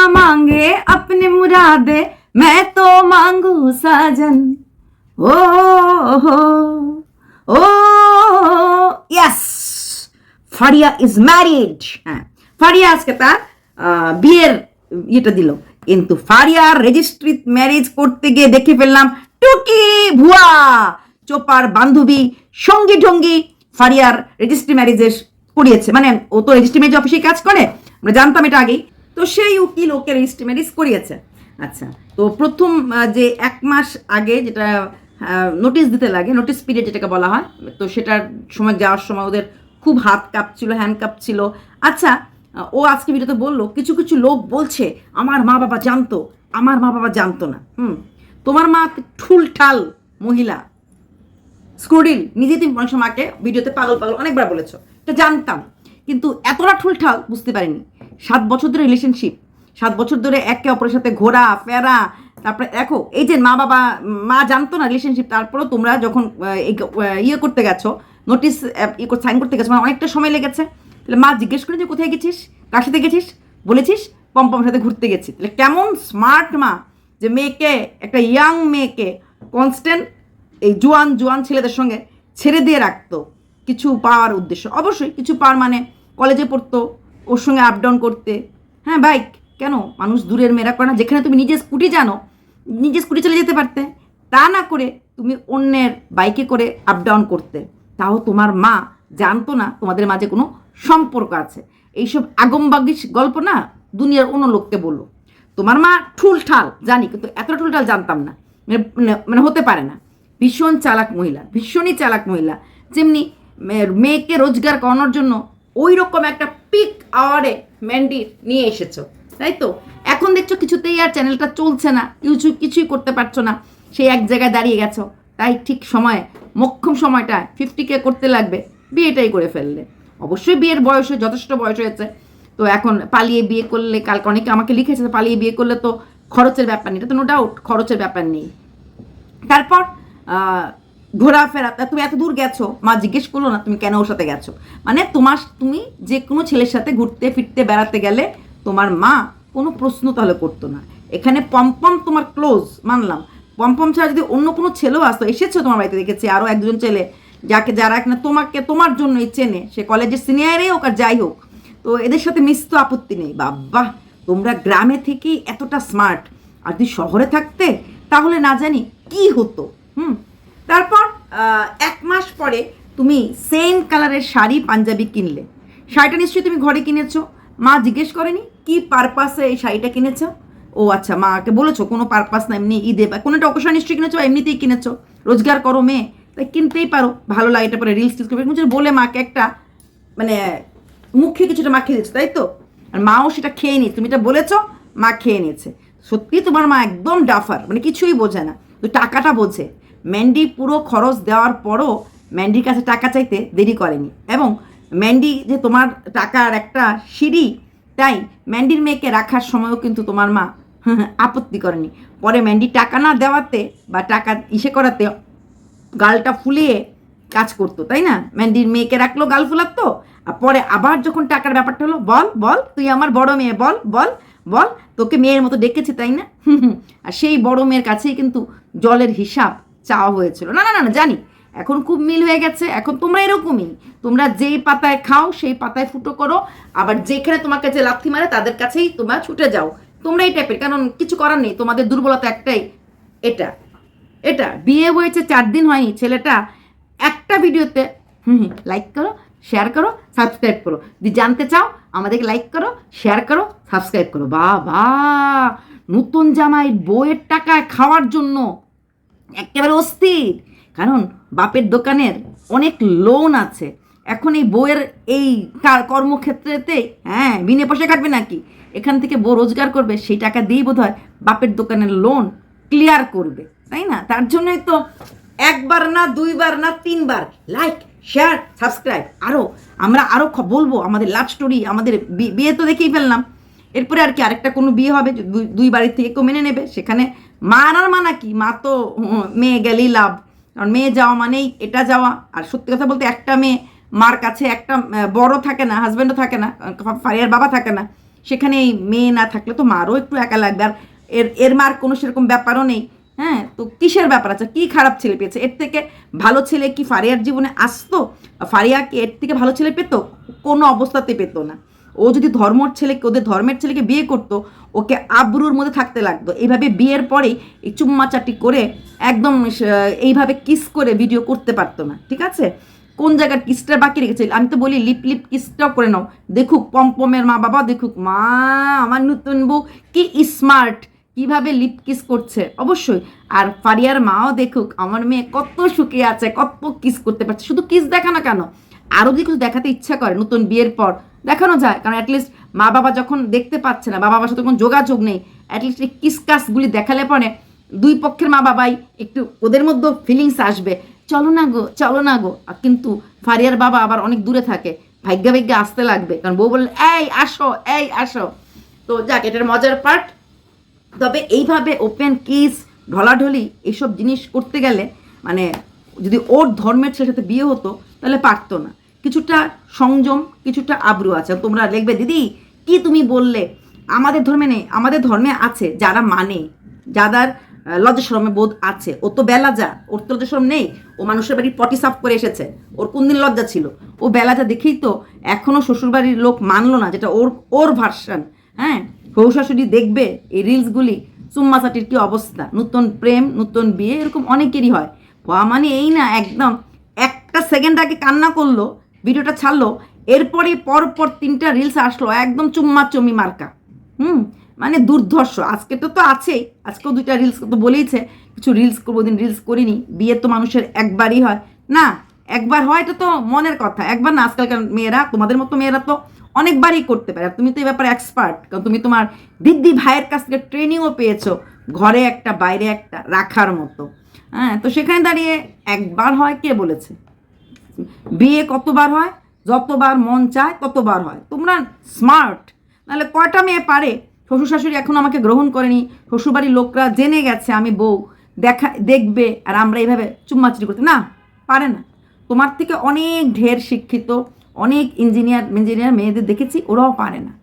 मांगे अपने मुरादे मैं तो मांगू साजन ओ हो ও ইয়াস ফারিয়া ইজ ম্যারিড হ্যাঁ ফারিয়া আজকে তার আহ, বিয়ের ইয়েটা দিল কিন্তু ফারিয়ার রেজিস্ট্রি ম্যারেজ করতে গিয়ে দেখে ফেললাম টুকি ভুয়া চোপার বান্ধবী সঙ্গী ঢঙ্গি ফারিয়ার রেজিস্ট্রি ম্যারেজের করিয়েছে মানে ও তো রেজিস্ট্রি ম্যারেজ অফিসে কাজ করে আমরা জানতাম এটা আগেই তো সেই উকিল ওকে রেজিস্ট্রি ম্যারেজ করিয়েছে। আচ্ছা তো প্রথম যে এক মাস আগে যেটা নোটিশ দিতে লাগে নোটিশ পিরিয়ড যেটাকে বলা হয়, তো সেটার সময় যাওয়ার সময় ওদের খুব হাত কাঁপছিল হ্যান্ড কাঁপছিল। আচ্ছা ও আজকে ভিডিওতে বলল, কিছু কিছু লোক বলছে, আমার মা বাবা জানতো, আমার মা বাবা জানতো না। হুম, তোমার মা ঠুল ঠাল মহিলা। স্ক্রুডিল নিজে তুমি অনেক মাকে ভিডিওতে পাগল পাগল অনেকবার বলেছ, এটা জানতাম। কিন্তু এতটা ঠুলঠাল বুঝতে পারিনি। সাত বছর ধরে রিলেশনশিপ সাত বছর ধরে একে অপরের সাথে ঘোরা, ফেরা, তারপরে দেখো, এই যে মা বাবা, মা জানতো না রিলেশনশিপ তারপরেও তোমরা যখন ইয়ে করতে গেছো নোটিস ইয়ে সাইন করতে গেছো মানে অনেকটা সময় লেগেছে, তাহলে মা জিজ্ঞেস করে যে কোথায় গেছিস? কার সাথে গেছিস? বলেছিস, পম্পমের সাথে ঘুরতে গেছি। তাহলে কেমন স্মার্ট মা যে মেয়েকে, একটা ইয়াং মেয়েকে কনস্ট্যান্ট এই জোয়ান জোয়ান ছেলেদের সঙ্গে ছেড়ে দিয়ে রাখতো। কিছু পাওয়ার উদ্দেশ্য। অবশ্যই কিছু পাওয়ার মানে কলেজে পড়তো, ওর সঙ্গে আপ ডাউন করতে। হ্যাঁ বাইক কেন? মানুষ দূরের মেয়েরা করে না। যেখানে তুমি নিজে স্কুটি জানো নিজে স্কুটি চলে যেতে পারতে। তা না করে তুমি অন্যের বাইকে করে আপ ডাউন করতে। তাও তোমার মা জানতো না তোমাদের মাঝে কোনো সম্পর্ক আছে। এইসব আগমবাগিস গল্প না দুনিয়ার অন্য লোককে বলল তোমার মা ঠুল ঠাল, জানি, কিন্তু এতটা ঠুল ঠাল জানতাম না। মানে- মানে- মানে হতে পারে না। ভীষণ চালাক মহিলা, ভীষণই চালাক মহিলা। যেমনি মেয়েকে রোজগার করানোর জন্য ওই রকম একটা পিক আওয়ারে ম্যান্ডির নিয়ে এসেছ, তাই তো? এখন দেখছ কিছুতেই আর চ্যানেলটা চলছে না, কিছু কিছুই করতে পারছ না। সেই এক জায়গায় দাঁড়িয়ে গেছো, তাই ঠিক সময়ে, মক্ষম সময়টা ফিফটি কে করতে লাগবে, বিয়েটাই করে ফেললে। অবশ্যই বিয়ের বয়সে যথেষ্ট বয়স হয়েছে, তো এখন পালিয়ে বিয়ে করলে, কালকে অনেকে আমাকে লিখেছে পালিয়ে বিয়ে করলে তো খরচের ব্যাপার নেই, এটা তো নো ডাউট খরচের ব্যাপার নেই। তারপর ঘোরাফেরা তুমি এত দূর গেছো? মা জিজ্ঞেস করল, না, তুমি কেন ওর সাথে গেছো? মানে তোমার তুমি যে কোনো ছেলের সাথে ঘুরতে, ফিরতে, বেড়াতে গেলে তোমার মা কোনো প্রশ্ন তাহলে করতো না। এখানে পম্পম তোমার ক্লোজ মানলাম। পম্পম ছাড়া যদি অন্য কোনো ছেলেও আসতো, এসেছ তোমার বাড়িতে, দেখেছি আরও একজন ছেলে, যাকে যারা এখানে তোমাকে তোমার জন্যই চেনে, সে কলেজের সিনিয়রে হোক আর যাই হোক। তো এদের সাথে মিশতে আপত্তি নেই। বাবা, তোমরা গ্রামে থেকেই এতটা স্মার্ট আর তুই শহরে থাকতে, তাহলে না জানি কি হতো, হুম? তারপর এক মাস পরে তুমি সেম কালারের শাড়ি পাঞ্জাবি কিনলে। শাড়িটা নিশ্চয়ই তুমি ঘরে কিনেছো। মা জিজ্ঞেস করেনি, কি পারপাসে এই শাড়িটা কিনেছো? ও আচ্ছা মাকে বলেছ, কোনো পারপাস না, এমনি ঈদে বা কোনো একটা অকেশন নিশ্চয়ই কিনেছো এমনিতেই কিনেছো। রোজগার করো মেয়ে, তাই কিনতেই পারো। ভালো লাগে এটা পরে রিলস টিলস করবে। বলে মাকে একটা মানে মুখে কিছুটা মাখিয়ে দিচ্ছ তাই তো? আর মাও সেটা খেয়ে নিয়েছে, তুমি এটা বলেছ, মা খেয়ে নিয়েছে। সত্যি তোমার মা একদম ডাফার মানে কিছুই বোঝে না। তো টাকাটা বোঝে। ম্যান্ডি পুরো খরচ দেওয়ার পরও ম্যান্ডির কাছে টাকা চাইতে দেরি করেনি। এবং ম্যান্ডি যে তোমার টাকার একটা সিঁড়ি, তাই ম্যান্ডির মেয়েকে রাখার সময়ও কিন্তু তোমার মা আপত্তি করেনি। পরে ম্যান্ডি টাকা না দেওয়াতে বা টাকা ইসে করাতে গালটা ফুলিয়ে কাজ করতো, তাই না? ম্যান্ডির মেয়েকে রাখল গাল ফুলাতো, আর পরে আবার যখন টাকার ব্যাপারটা হলো, বল বল, তুই আমার বড় মেয়ে, বল বল বল, তোকে মেয়ের মতো ডেকেছি, তাই না। আর সেই বড় মেয়ের কাছেই কিন্তু জলের হিসাব চাওয়া হয়েছিল। না না না না, জানি। এখন খুব মিল হয়ে গেছে। এখন তোমরা এরকমই। তোমরা যেই পাতায় খাও, সেই পাতায় ফুটো করো। আবার যেখানে তোমাকে যে লাথি মারে, তাদের কাছেই তোমরা ছুটে যাও। তোমরা এই টাইপের কারণ কিছু করার নেই। তোমাদের দুর্বলতা একটাই। এটা। এটা। বিয়ে হয়েছে চার দিন হয়নি। ছেলেটা একটা ভিডিওতে, হুম লাইক করো শেয়ার করো সাবস্ক্রাইব করো। যদি জানতে চাও, আমাদেরকে লাইক করো শেয়ার করো সাবস্ক্রাইব করো। বাবা! নতুন জামাই বইয়ের টাকায় খাওয়ার জন্য। একেবারে অস্থির। কারণ বাপের দোকানের অনেক লোন আছে। এখন এই বইয়ের এই কর্মক্ষেত্রেতে হ্যাঁ বিনে পয়সা কাটবে নাকি? এখান থেকে বউ রোজগার করবে, সেই টাকা দিয়েই বোধ হয় বাপের দোকানের লোন ক্লিয়ার করবে। তাই না? তার জন্যই তো একবার না, দুইবার না, তিনবার লাইক শেয়ার সাবস্ক্রাইব আরও আমরা আরও বলব, আমাদের লাভ স্টোরি আমাদের বিয়ে তো দেখেই ফেললাম। এরপরে আর কি আরেকটা কোনো বিয়ে হবে? দুই বাড়ির থেকে কেউ মেনে নেবে, সেখানে মা আর মানা কি? মা তো মেয়ে গেলেই লাভ। কারণ মেয়ে যাওয়া মানেই এটা যাওয়া। আর সত্যি কথা বলতে একটা মেয়ে মার কাছে একটা বড় থাকে না হাজব্যান্ডও থাকে না ফারিয়ার বাবা থাকে না সেখানে এই মেয়ে না থাকলে তো মারও একটু একা লাগবে। আর এর এর মার কোনো সেরকম ব্যাপারও নেই। হ্যাঁ তো কিসের ব্যাপার আছে? কী খারাপ ছেলে পেয়েছে? এর থেকে ভালো ছেলে কি ফারিয়ার জীবনে আসতো? ফারিয়া কি এর থেকে ভালো ছেলে পেতো? কোনো অবস্থাতে পেতো না। ও যদি ধর্মর ছেলেকে, ওদের ধর্মের ছেলেকে বিয়ে করতো, ওকে আব্রুর মধ্যে থাকতে লাগতো। এইভাবে বিয়ের পরেই এই চুম্মাচাটি করে একদম এইভাবে কিস করে ভিডিও করতে পারতো না, ঠিক আছে? কোন জায়গার কিসটা বাকি রেখেছে? আমি তো বলি, লিপ লিপ কিসটাও করে নাও। দেখুক পম্পমের মা বাবা, দেখুক, মা, আমার নতুন বউ, কি স্মার্ট কীভাবে লিপ কিস করছে? অবশ্যই। আর ফারিয়ার মাও দেখুক, আমার মেয়ে কত সুখে আছে, কত কিস করতে পারছে। শুধু কিস দেখানো কেন, আরও যদি কিছু দেখাতে ইচ্ছা করে নতুন বিয়ের পর দেখানো যায়। কারণ অ্যাটলিস্ট মা বাবা যখন দেখতে পাচ্ছে না বাবা বাবার সাথে কোনো যোগাযোগ নেই অ্যাটলিস্ট এই কিসকাসগুলি দেখালে পরে দুই পক্ষের মা বাবাই একটু ওদের মধ্যে ফিলিংস আসবে। চলো না গো, চলো না গো। কিন্তু ফারিয়ার বাবা আবার অনেক দূরে থাকে, ভাগ্যা ভাগ্যা আসতে লাগবে। কারণ বউ বললে এই, আসো এই, আসো। তো যাক, এটার মজার পার্ট তবে এইভাবে ওপেন কিস ঢলাঢলি এইসব জিনিস করতে গেলে মানে যদি ওর ধর্মের ছেলের সাথে বিয়ে হতো, তাহলে পারতো না। কিছুটা সংযম কিছুটা আব্রু আছে। তোমরা লিখবে দিদি কি তুমি বললে? আমাদের ধর্মে নেই আমাদের ধর্মে আছে যারা মানে যাদের আহ, লজ্জা শরমে বোধ আছে। ও তো বেলা যা ওর তো লজ্জা শরম নেই। ও মানুষের বাড়ি পটি সাফ করে এসেছে। ওর কোন দিন লজ্জা ছিল? ও বেলা যা দেখেই তো এখনও শ্বশুরবাড়ির লোক মানলো না যেটা ওর ওর ভার্সান হ্যাঁ? শ্বশুর শাশুড়ি দেখবে এই রিলসগুলি চুম্মা চুম্মাচাটির কি অবস্থা? নতুন প্রেম নতুন বিয়ে এরকম অনেকেরই হয়। মানে এই না একদম একটা সেকেন্ড আগে কান্না করল ভিডিওটা ছাড়লো, এরপরে পরপর তিনটা রিলস আসলো, একদম চুম্মা চমি মার্কা। হুম? মানে দুর্ধর্ষ। আজকে তো তো আছেই, আজকেও দুইটা রিলস তো বলেইছে, কিছু রিলস করব দিন রিলস করিনি, বিয়ে তো মানুষের একবারই হয়। না, একবার হয় এটা তো মনের কথা, একবার না, আজকালকার মেয়েরা, তোমাদের মতো মেয়েরা তো অনেকবারই করতে পারে। তুমি তো এই ব্যাপারে এক্সপার্ট কারণ তুমি তোমার দিদি ভাইয়ের কাছ থেকে ট্রেনিংও পেয়েছ, ঘরে একটা, বাইরে একটা, রাখার মতো। হ্যাঁ তো সেখানে দাঁড়িয়ে একবার হয় কে বলেছে? বিয়ে কতবার হয়? যতবার মন চায় ততবার হয়। তোমরা স্মার্ট নাহলে কয়টা মেয়ে পারে? শ্বশুর শাশুড়ি এখন আমাকে গ্রহণ করেনি। শ্বশুরবাড়ির লোকরা জেনে গেছে আমি বউ। দেখা, দেখবে আর আমরা এইভাবে চুম্মাচুরি করতে না, পারে না। তোমার থেকে অনেক ঢের শিক্ষিত, অনেক ইঞ্জিনিয়ার ইঞ্জিনিয়ার মেয়েদের দেখেছি, ওরাও পারে না।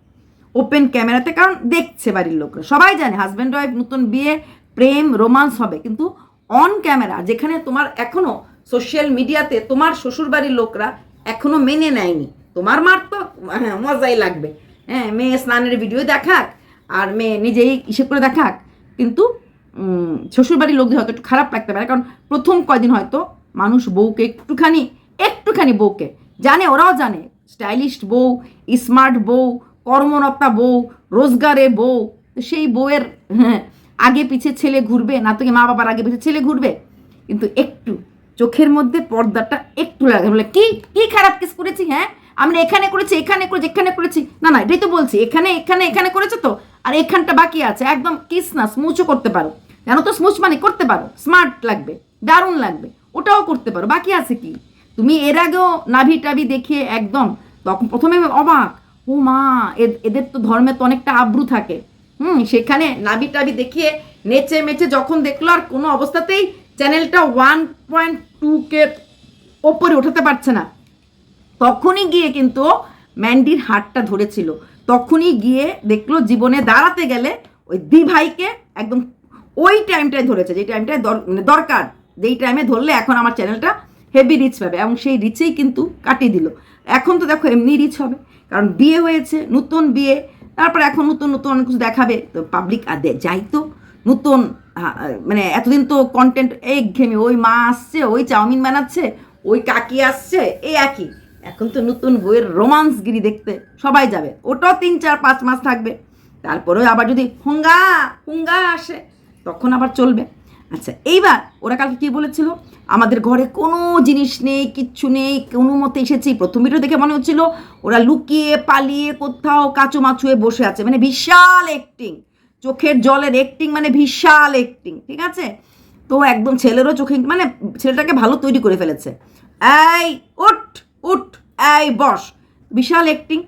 ওপেন ক্যামেরাতে কারণ দেখছে বাড়ির লোকরা। সবাই জানে হাজব্যান্ড ওয়াইফ নতুন বিয়ে, প্রেম রোমান্স হবে। কিন্তু অন ক্যামেরা যেখানে তোমার এখনও সোশ্যাল মিডিয়াতে তোমার শ্বশুরবাড়ির লোকরা এখনও মেনে নেয়নি। তোমার মার তো হ্যাঁ, মজাই লাগবে। হ্যাঁ মেয়ে স্নানের ভিডিও দেখাক আর মেয়ে নিজেই ইসে করে দেখাক। কিন্তু শ্বশুরবাড়ির লোকদের হয়তো একটু খারাপ লাগতে পারে কারণ প্রথম কয়দিন হয়তো মানুষ বউকে একটুখানি একটুখানি বউকে জানে ওরাও জানে স্টাইলিশ বউ স্মার্ট বউ কর্মরতা বউ রোজগারে বউ সেই বউয়ের হ্যাঁ, আগে পিছে ছেলে ঘুরবে না তো কি মা বাবার আগে পিছে ছেলে ঘুরবে? কিন্তু একটু চোখের মধ্যে পর্দাটা একটু লাগে। বলে, কি কি খারাপ কিস করেছি হ্যাঁ? আমরা এখানে করেছি এখানে করেছি এখানে করেছি। না না, এটাই তো বলছি, এখানে এখানে এখানে করেছে তো? আর এখানটা বাকি আছে। একদম কিস না, স্মুচও করতে পারো। জানো তো, স্মুচ মানে করতে পারো। স্মার্ট লাগবে, দারুণ লাগবে, ওটাও করতে পারো। বাকি আছে কি? তুমি এর আগেও নাভি টাভি দেখিয়ে একদম, তখন প্রথমে অবাক, ও মা এদের তো ধর্মে তো অনেকটা আব্রু থাকে। হুম, সেখানে নাভি টাভি দেখিয়ে নেচে মেচে যখন দেখল, আর কোনো অবস্থাতেই চ্যানেলটা ওয়ান পয়েন্ট টু কে ওপরে ওঠাতে পারছে না। তখনই গিয়ে কিন্তু ম্যান্ডির হাতটা ধরেছিল। তখনই গিয়ে দেখল জীবনে দাঁড়াতে গেলে ওই দি ভাইকে একদম ওই টাইমটায় ধরেছে যে টাইমটায় মানে দরকার, যেই টাইমে ধরলে এখন আমার চ্যানেলটা হেভি রিচ পাবে এবং সেই রিচেই কিন্তু কাটিয়ে দিল। এখন তো দেখো এমনি রিচ হবে, কারণ বিয়ে হয়েছে, নতুন বিয়ে, তারপর এখন নতুন নতুন অনেক কিছু দেখাবে, তো পাবলিক আর যাই তো। নতুন মানে এতদিন তো কন্টেন্ট এই ঘেমে, ওই মা আসছে, ওই চাউমিন বানাচ্ছে, ওই কাকি আসছে, এই একই। এখন তো নতুন বইয়ের রোমান্সগিরি দেখতে সবাই যাবে। ওটাও তিন, চার, পাঁচ মাস থাকবে। তারপরেও আবার যদি হুঙ্গা হুঙ্গা আসে, তখন আবার চলবে। আচ্ছা এইবার ওরা কালকে কী বলেছিল? আমাদের ঘরে কোনো জিনিস নেই, কিচ্ছু নেই, কোনো মতে এসেছি। প্রথম ভিডিও দেখে মনে হচ্ছিল ওরা লুকিয়ে পালিয়ে কোথাও কাচু মাছুয়ে বসে আছে। মানে বিশাল অ্যাক্টিং চোখের জলের অ্যাক্টিং মানে বিশাল অ্যাক্টিং ঠিক আছে? তো একদম ছেলেরও চোখে মানে ছেলেটাকে ভালো তৈরি করে ফেলেছে। এই, উঠ উঠ, এই, বস। বিশাল অ্যাক্টিং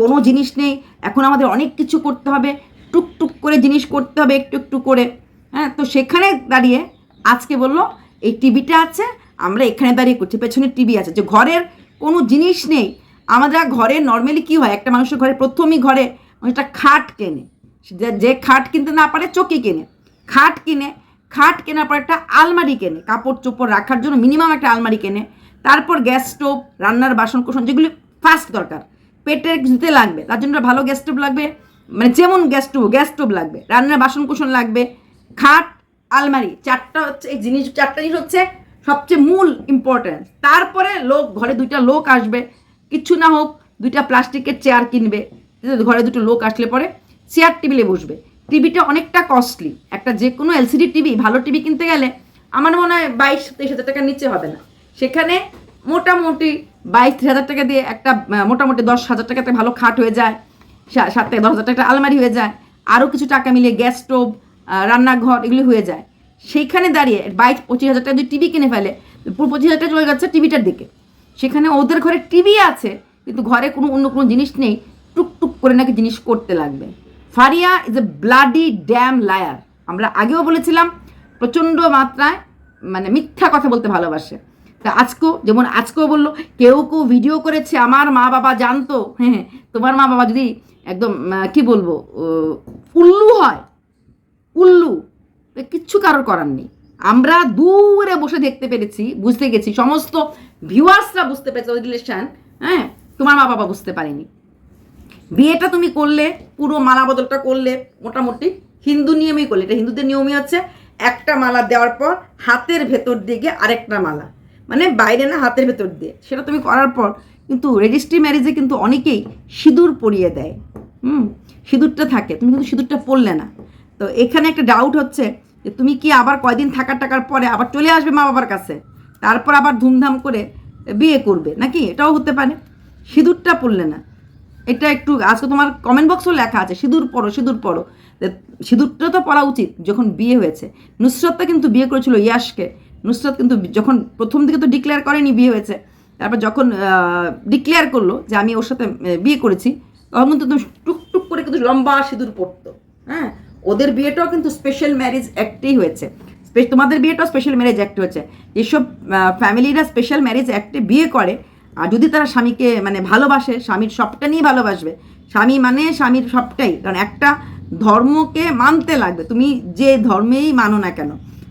কোনো জিনিস নেই। এখন আমাদের অনেক কিছু করতে হবে। টুক টুক করে জিনিস করতে হবে একটু একটু করে। হ্যাঁ তো সেখানে দাঁড়িয়ে আজকে বলল, এই টিভিটা আছে, আমরা এখানে দাঁড়িয়ে করছি, পেছনে টিভি আছে। যে ঘরের কোনো জিনিস নেই। আমরা ঘরে নর্মালি কি হয়, একটা মানুষের ঘরে প্রথমই ঘরে অনেকটা খাট কেনে যে- খাট কিনতে না পারে চকি কেনে। খাট কিনে, খাট কেনার পর একটা আলমারি কেনে, কাপড় চোপড় রাখার জন্য মিনিমাম একটা আলমারি কেনে। তারপর গ্যাস স্টোভ রান্নার বাসন কোসন, যেগুলি ফার্স্ট দরকার। পেটের কিছুতে লাগবে, তার জন্য ভালো গ্যাস স্টোভ লাগবে। মানে যেমন গ্যাস স্টোভ গ্যাস স্টোভ লাগবে। রান্নার বাসন কোসন লাগবে। খাট, আলমারি, চারটা হচ্ছে, এই জিনিস, চারটা জিনিস হচ্ছে সবচেয়ে মূল ইম্পর্টেন্স তারপরে লোক, ঘরে দুইটা লোক আসবে। কিচ্ছু না হোক, দুইটা প্লাস্টিকের চেয়ার কিনবে। ঘরে দুটো লোক আসলে পরে চেয়ার টেবিলে বসবে। টিভিটা অনেকটা কস্টলি একটা যে কোনো এলসিডি টিভি, ভালো টিভি কিনতে গেলে আমার মনে হয় বাইশ তেইশ হাজার টাকার নিচে হবে না। সেখানে মোটামুটি বাইশ ত্রিশ হাজার টাকা দিয়ে একটা মোটামুটি দশ হাজার টাকাতে ভালো খাট হয়ে যায় সাত থেকে দশ হাজার টাকা আলমারি হয়ে যায়, আরও কিছু টাকা মিলিয়ে গ্যাস স্টোভ রান্নাঘর এগুলি হয়ে যায়। সেইখানে দাঁড়িয়ে বাইশ পঁচিশ হাজার টাকা যদি টিভি কিনে ফেলে, পুরো পঁচিশ হাজার টাকা চলে যাচ্ছে টিভিটার দিকে। সেখানে ওদের ঘরে টিভি আছে, কিন্তু ঘরে কোনো অন্য কোনো জিনিস নেই, টুকটুক করে নাকি জিনিস করতে লাগবে। Faria is a bloody damn liar আমরা আগেও বলেছিলাম প্রচণ্ড মাত্রায় মানে মিথ্যা কথা বলতে ভালোবাসে। তা আজকেও যেমন আজকেও বলল কেউ কেউ ভিডিও করেছে আমার মা বাবা জানতো হ্যাঁ হ্যাঁ, তোমার মা বাবা যদি একদম কি বলব উল্লু হয় উল্লু কিচ্ছু কারোর করার নেই। আমরা দূরে বসে দেখতে পেরেছি বুঝতে গেছি সমস্ত ভিউয়ার্সরা বুঝতে পেরেছে রিলেশন হ্যাঁ তোমার মা বাবা বুঝতে পারেনি। বিয়েটা তুমি করলে, পুরো মালা বদলটা করলে, মোটামুটি হিন্দু নিয়মেই করলে। এটা হিন্দুদের নিয়মই হচ্ছে একটা মালা দেওয়ার পর হাতের ভেতর দিকে আরেকটা মালা। মানে বাইরে না হাতের ভেতর দিয়ে। সেটা তুমি করার পর কিন্তু রেজিস্ট্রি ম্যারেজে কিন্তু অনেকেই সিঁদুর পরিয়ে দেয়। হুম, সিঁদুরটা থাকে। তুমি কিন্তু সিঁদুরটা পরলে না। তো এখানে একটা ডাউট হচ্ছে যে তুমি কি আবার কয়দিন থাকার টাকার পরে আবার চলে আসবে মা বাবার কাছে? তারপর আবার ধুমধাম করে বিয়ে করবে? নাকি? এটাও হতে পারে। সিঁদুরটা পরলে না। এটা একটু, আজকে তোমার কমেন্ট বক্সও লেখা আছে, সিঁদুর পরো সিঁদুর পরো সিঁদুরটা তো পরা উচিত যখন বিয়ে হয়েছে। নুসরতটা কিন্তু বিয়ে করেছিল ইয়াসকে নুসরত কিন্তু যখন প্রথম দিকে তো ডিক্লেয়ার করেনি বিয়ে হয়েছে, তারপর যখন ডিক্লেয়ার করল যে আমি ওর সাথে বিয়ে করেছি, তখন কিন্তু তুমি টুকটুক করে কিন্তু লম্বা সিঁদুর পরতো হ্যাঁ? ওদের বিয়েটাও কিন্তু স্পেশাল ম্যারেজ অ্যাক্টেই হয়েছে। তোমাদের বিয়েটাও স্পেশাল ম্যারেজ অ্যাক্ট হয়েছে। যেসব ফ্যামিলিরা স্পেশাল ম্যারেজ অ্যাক্টে বিয়ে করে আর যদি তারা স্বামীকে মানে ভালোবাসে, স্বামীর সবটা নিয়ে ভালোবাসবে, স্বামী মানে স্বামীর সবটাই। কারণ একটা ধর্মকে মানতে লাগবে। তুমি যে ধর্মেই মানো না কেন,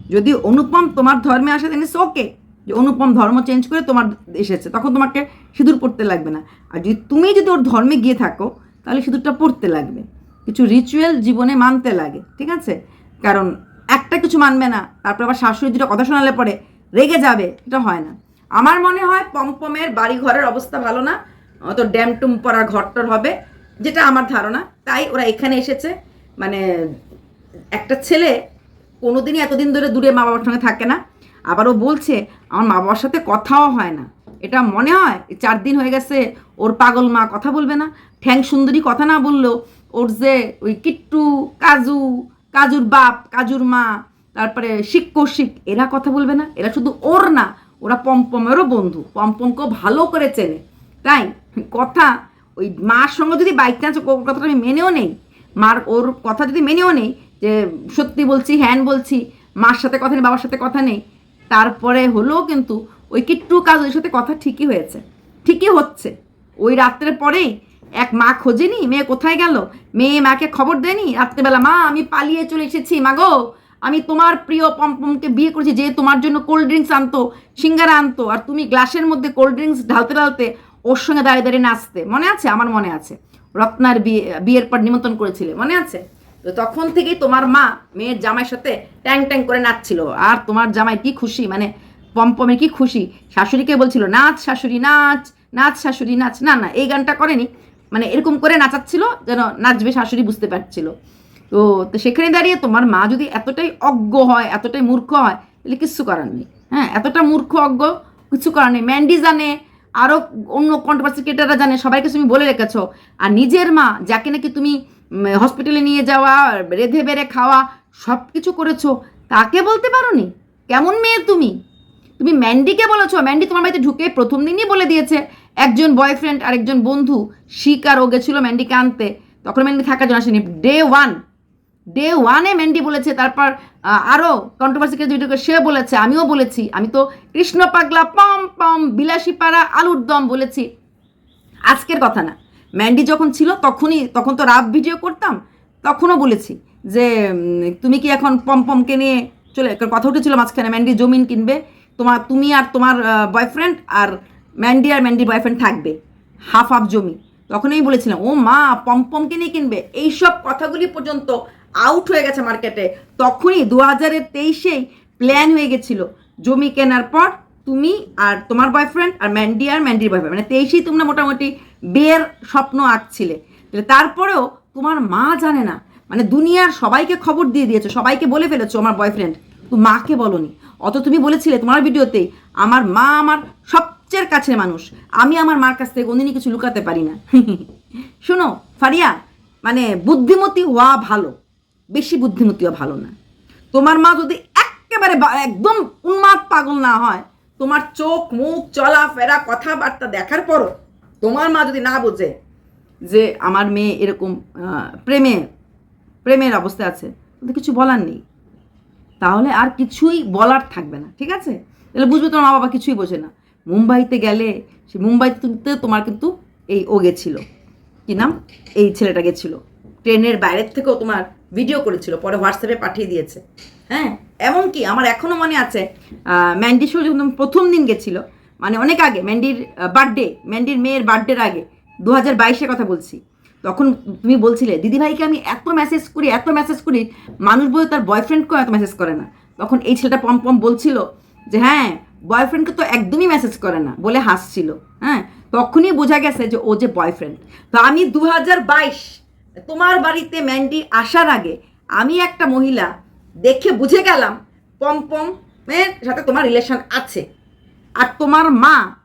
যদি অনুপম তোমার ধর্মে আসে দেন ওকে যে অনুপম ধর্ম চেঞ্জ করে তোমার এসেছে, তখন তোমাকে সিঁদুর পড়তে লাগবে না। আর যদি তুমি যদি ওর ধর্মে গিয়ে থাকো, তাহলে সিঁদুরটা পড়তে লাগবে। কিছু রিচুয়াল জীবনে মানতে লাগে, ঠিক আছে? কারণ একটা কিছু মানবে না, তারপর আবার শাশুড়ি দুটো কথা শোনালে পরে রেগে যাবে, এটা হয় না। আমার মনে হয় পমপমের বাড়ি ঘরের অবস্থা ভালো না তো ড্যাম টুম পড়া ঘরটর হবে, যেটা আমার ধারণা। তাই ওরা এখানে এসেছে মানে একটা ছেলে কোনোদিনই এতদিন ধরে দূরে মা বাবার সঙ্গে থাকে না। আবার ও বলছে, আমার মা বাবার সাথে কথাও হয় না। এটা মনে হয় চার দিন হয়ে গেছে, ওর পাগল মা কথা বলবে না। ঠ্যাং সুন্দরী কথা না বললেও ওর যে ওই কিট্টু, কাজু, কাজুর বাপ, কাজুর মা, তারপরে শিক এরা কথা বলবে না। এরা শুধু ওর না ওরা পম্পমেরও বন্ধু পম্পমকেও ভালো করে চেনে। তাই কথা ওই মার সঙ্গে যদি বাইক চান্স কথাটা আমি মেনেও নেই। মার, ওর কথা যদি মেনেও নেই, যে সত্যি বলছি, হ্যান বলছি, মার সাথে কথা নেই, বাবার সাথে কথা নেই, তারপরে হলেও কিন্তু ওই কিট্টু কাজ ওই সাথে কথা ঠিকই হয়েছে। ঠিকই হচ্ছে। ওই রাত্রের পরেই এক মা খোঁজেনি, মেয়ে কোথায় গেল? মেয়ে মাকে খবর দেয়নি? রাত্রেবেলা, মা, আমি পালিয়ে চলে এসেছি, মা গো। আমি তোমার প্রিয় পম্পমকে বিয়ে করেছি, যে তোমার জন্য কোল্ড ড্রিঙ্কস আনতো, সিঙ্গারা আনতো, আর তুমি গ্লাসের মধ্যে কোল্ড ড্রিঙ্কস ঢালতে ঢালতে ওর সঙ্গে দাঁড়িয়ে দাঁড়িয়ে নাচতে। মনে আছে? আমার মনে আছে। রত্নার বিয়ে, বিয়ের পর নিমন্ত্রণ করেছিলে। মনে আছে? তো তখন থেকেই তোমার মা মেয়ের জামাইয়ের সাথে ট্যাং ট্যাং করে নাচছিল। আর তোমার জামাই কি খুশি? মানে পম্পমের কি খুশি? শাশুড়িকে বলছিল, নাচ শাশুড়ি, নাচ নাচ শাশুড়ি, নাচ। না না, এই গানটা করেনি। মানে এরকম করে নাচাচ্ছিল, যেন নাচবে শাশুড়ি বুঝতে পারছিল। তো সেখানে দাঁড়িয়ে তোমার মা যদি এতটাই অজ্ঞ হয়, এতটাই মূর্খ হয়, তাহলে কিচ্ছু করার নেই। হ্যাঁ এতটা মূর্খ, অজ্ঞ কিছু করার নেই। ম্যান্ডি জানে আরও অন্য কন্ট্রোভার্সি জানে, সবাইকে তুমি বলে রেখেছো। আর নিজের মা, যাকে নাকি তুমি হসপিটালে নিয়ে যাওয়া রেধে বেড়ে খাওয়া সব কিছু করেছ, তাকে বলতে পারো নি কেমন মেয়ে তুমি? তুমি ম্যান্ডিকে বলেছ? ম্যান্ডি তোমার বাড়িতে ঢুকে প্রথম দিনই বলে দিয়েছে, একজন বয়ফ্রেন্ড আর একজন বন্ধু শিক আর ও গেছিল ম্যান্ডিকে আনতে। তখন ম্যান্ডি থাকার জন্য আসেনি। ডে ওয়ান ডে ওয়ানে ম্যান্ডি বলেছে, তারপর আরও কন্ট্রোভার্সিকে ভিডিও সে বলেছে, আমিও বলেছি, আমি তো কৃষ্ণ পাগলা, পম পম বিলাসী পাড়া আলুর দম বলেছি। আজকের কথা না। ম্যান্ডি যখন ছিল, তখনই, তখন তো রাব ভিডিও করতাম, তখনও বলেছি যে তুমি কি এখন পমপমকে নিয়ে চলে, কথা উঠেছিল মাঝখানে ম্যান্ডি জমিন কিনবে, তোমার, তুমি আর তোমার বয়ফ্রেন্ড আর ম্যান্ডি আর ম্যান্ডির বয়ফ্রেন্ড থাকবে হাফ হাফ জমি। তখনই বলেছিলাম, ও মা পমপমকে নিয়ে কিনবে। এইসব কথাগুলি পর্যন্ত আউট হয়ে গেছে মার্কেটে তখনই দু হাজারের তেইশেই প্ল্যান হয়ে গেছিল। জমি কেনার পর তুমি আর তোমার বয়ফ্রেন্ড আর ম্যান্ডি আর ম্যান্ডির বয়ফ্রেন্ড মানে তেইশেই তোমরা মোটামুটি বিয়ের স্বপ্ন আঁকছিলে। তারপরেও তোমার মা জানে না। মানে দুনিয়ার সবাইকে খবর দিয়ে দিয়েছ, সবাইকে বলে ফেলেছো আমার বয়ফ্রেন্ড তুমি মাকে বলনি। অত তুমি বলেছিলে তোমার ভিডিওতেই, আমার মা আমার সবচেয়ে কাছের মানুষ। আমি আমার মার কাছ থেকে কোনদিনই কিছু লুকাতে পারি না। শোনো, ফারিয়া মানে বুদ্ধিমতী হওয়া ভালো। বেশি বুদ্ধিমতী হওয়া ভালো না। তোমার মা যদি একেবারে একদম উন্মাদ পাগল না হয়, তোমার চোখ, মুখ চলাফেরা কথাবার্তা দেখার পরও তোমার মা যদি না বোঝে যে আমার মেয়ে এরকম প্রেমে, প্রেমের অবস্থায় আছে তাদের কিছু বলার নেই। তাহলে আর কিছুই বলার থাকবে না, ঠিক আছে? তাহলে বুঝবে তোমার মা বাবা কিছুই বোঝে না। মুম্বাইতে গেলে, সে মুম্বাইতে তোমার কিন্তু এই ও গেছিল কি নাম? এই ছেলেটা গেছিল। ট্রেনের বাইরের থেকেও তোমার ভিডিও করেছিল, পরে হোয়াটসঅ্যাপে পাঠিয়ে দিয়েছে। হ্যাঁ এমনকি আমার এখনও মনে আছে ম্যান্ডি শো যখন প্রথম দিন গেছিল মানে অনেক আগে, ম্যান্ডির বার্থডে ম্যান্ডির মেয়ের বার্থডের আগে দু হাজার বাইশের কথা বলছি, তখন তুমি বলছিলে দিদিভাইকে আমি এত মেসেজ করি, এত মেসেজ করি, মানুষ বলে তার বয়ফ্রেন্ডকেও এত মেসেজ করে না। তখন এই ছেলেটা পম পম বলছিল যে হ্যাঁ বয়ফ্রেন্ডকে তো একদমই মেসেজ করে না, বলে হাসছিল। হ্যাঁ তখনই বোঝা গেছে যে ও যে বয়ফ্রেন্ড তো আমি দু হাজার বাইশ তোমার বাড়িতে ম্যান্ডি আসার আগে আমি একটা মহিলা দেখে বুঝে গেলাম পমপমের সাথে তোমার রিলেশন আছে। আর তোমার মা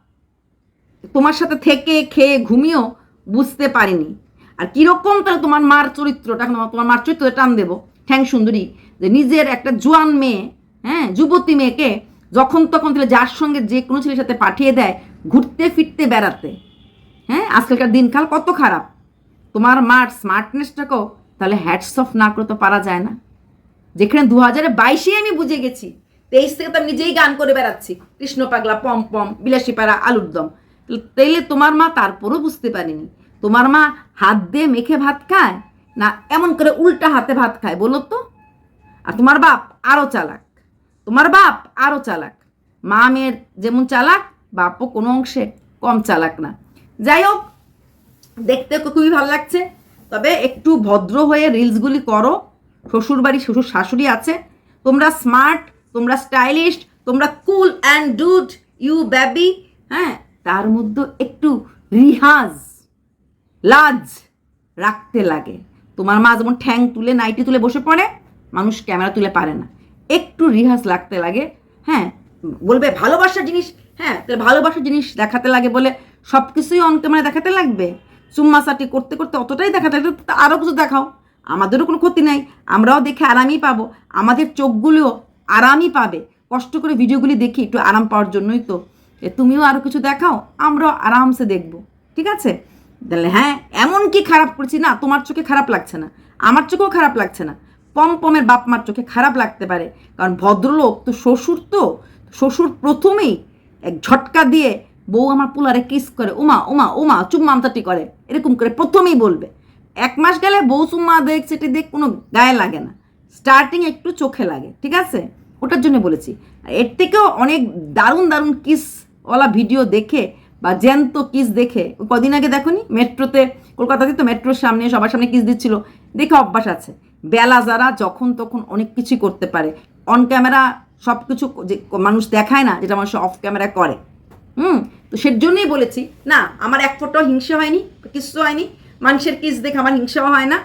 তোমার সাথে থেকে খেয়ে ঘুমিয়েও বুঝতে পারিনি। আর কীরকম তাহলে তোমার মার চরিত্রটা? এখন তোমার মার চরিত্র টান দেবো। ঠ্যাং সুন্দরী। যে নিজের একটা জোয়ান মেয়ে হ্যাঁ যুবতী মেয়েকে যখন তখন তাহলে যার সঙ্গে যে কোনো ছেলের সাথে পাঠিয়ে দেয় ঘুরতে ফিরতে বেড়াতে। হ্যাঁ আজকালকার দিনকাল কত খারাপ। তোমার মার স্মার্টনেসটাকেও তাহলে হ্যাটস অফ না করে তো পারা যায় না। যেখানে দু হাজারে বাইশেই আমি বুঝে গেছি, তেইশ থেকে তো আমি নিজেই গান করে বেড়াচ্ছি। কৃষ্ণ পাগলা, পম পম বিলাসী পাড়া আলুর দম তাইলে তোমার মা তারপরও বুঝতে পারেনি। তোমার মা হাত দিয়ে মেখে ভাত খায় না এমন করে উল্টা হাতে ভাত খায় বলো তো? আর তোমার বাপ আরও চালাক। তোমার বাপ আরও চালাক। মা মেয়ের যেমন চালাক, বাপও কোনো অংশে কম চালাক না। যাই হোক দেখতে খুবই ভালো লাগছে। তবে একটু ভদ্র হয়ে রিলসগুলি করো। শ্বশুর বাড়ি শ্বশুর শাশুড়ি আছে। তোমরা স্মার্ট তোমরা স্টাইলিশ তোমরা cool and dude you baby হ্যাঁ? তার মধ্যে একটু রিহাজ, লাজ রাখতে লাগে। তোমার মা যেমন ঠ্যাং তুলে, নাইটি তুলে বসে পড়ে, মানুষ ক্যামেরা তুলে পারে না। একটু রিহাজ লাগতে লাগে হ্যাঁ? বলবে ভালোবাসার জিনিস হ্যাঁ? তাহলে ভালোবাসার জিনিস দেখাতে লাগে বলে সব কিছুই অন ক্যামেরা দেখাতে লাগবে? চুম্মাচাটি করতে করতে অতটাই দেখা তো আরও কিছু দেখাও। আমাদেরও কোনো ক্ষতি নাই, আমরাও দেখে আরামই পাবো। আমাদের চোখগুলিও আরামই পাবে। কষ্ট করে ভিডিওগুলি দেখি, একটু আরাম পাওয়ার জন্যই তো। তুমিও আরও কিছু দেখাও, আমরাও আরামসে দেখব। ঠিক আছে? তাহলে হ্যাঁ এমন কি খারাপ করছি না, তোমার চোখে খারাপ লাগছে না। আমার চোখেও খারাপ লাগছে না। পম পমের বাপ মার চোখে খারাপ লাগতে পারে। কারণ ভদ্রলোক তো শ্বশুর তো। শ্বশুর প্রথমেই এক ঝটকা দিয়ে বউ আমার পুলারে কিস করে, উমা উমা উমা চুম্মামতাটি করে। এরকম করে প্রথমেই বলবে। এক মাস গেলে বউ চুম্মা দেখ, সেটি দেখ, কোনো গায়ে লাগে না। স্টার্টিং একটু চোখে লাগে, ঠিক আছে? ওটার জন্য বলেছি। এর থেকেও অনেক দারুণ দারুণ কিসওয়ালা ভিডিও দেখে বা জ্যান্ত কিস দেখে, কদিন আগে দেখোনি? মেট্রোতে, কলকাতাতে তো মেট্রোর সামনে, সবার সামনে কিস দিচ্ছিল। দেখে অভ্যাস আছে। বেলা যারা যখন তখন অনেক কিছুই করতে পারে। অন ক্যামেরা সব কিছু যে মানুষ দেখায় না, যেটা মানুষ অফ ক্যামেরা করে। হুম? তো সের জন্যই বলেছি, না, আমার এক ফোটাও হিংসা হয়নি কিচ্ছু হয়নি, মানুষের কিস দেখে আমার হিংসাও হয় না।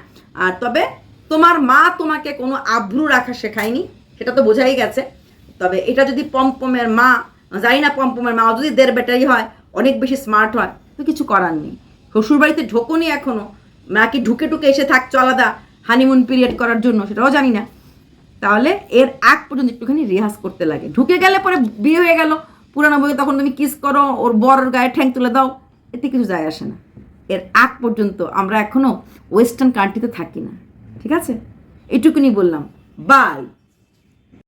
আর তবে তোমার মা তোমাকে কোনো আভ্রু রাখা শেখায়নি, সেটা তো বোঝাই গেছে। তবে এটা যদি পম্পমের মা, জানি না পম্পমের মা, যদি দেড় ব্যাটারি হয়, অনেক বেশি স্মার্ট হয়, তো কিছু করার নেই। শ্বশুরবাড়িতে ঢোকনি এখনও নাকি ঢুকে ঢুকে এসে থাকছো আলাদা হানিমুন পিরিয়ড করার জন্য, সেটাও জানি না। তাহলে এর আগ পর্যন্ত একটুখানি রিহাজ করতে লাগে। ঢুকে গেলে পরে বিয়ে হয়ে গেল পুরানো বইয়ে তখন তুমি কিস করো, ওর বর গায়ে ঠ্যাং তুলে দাও, এতে কিছু যায় আসে না। এর আগ পর্যন্ত আমরা এখনও ওয়েস্টার্ন কান্ট্রিতে থাকি না, ঠিক আছে? এটুকুনি বললাম। বাই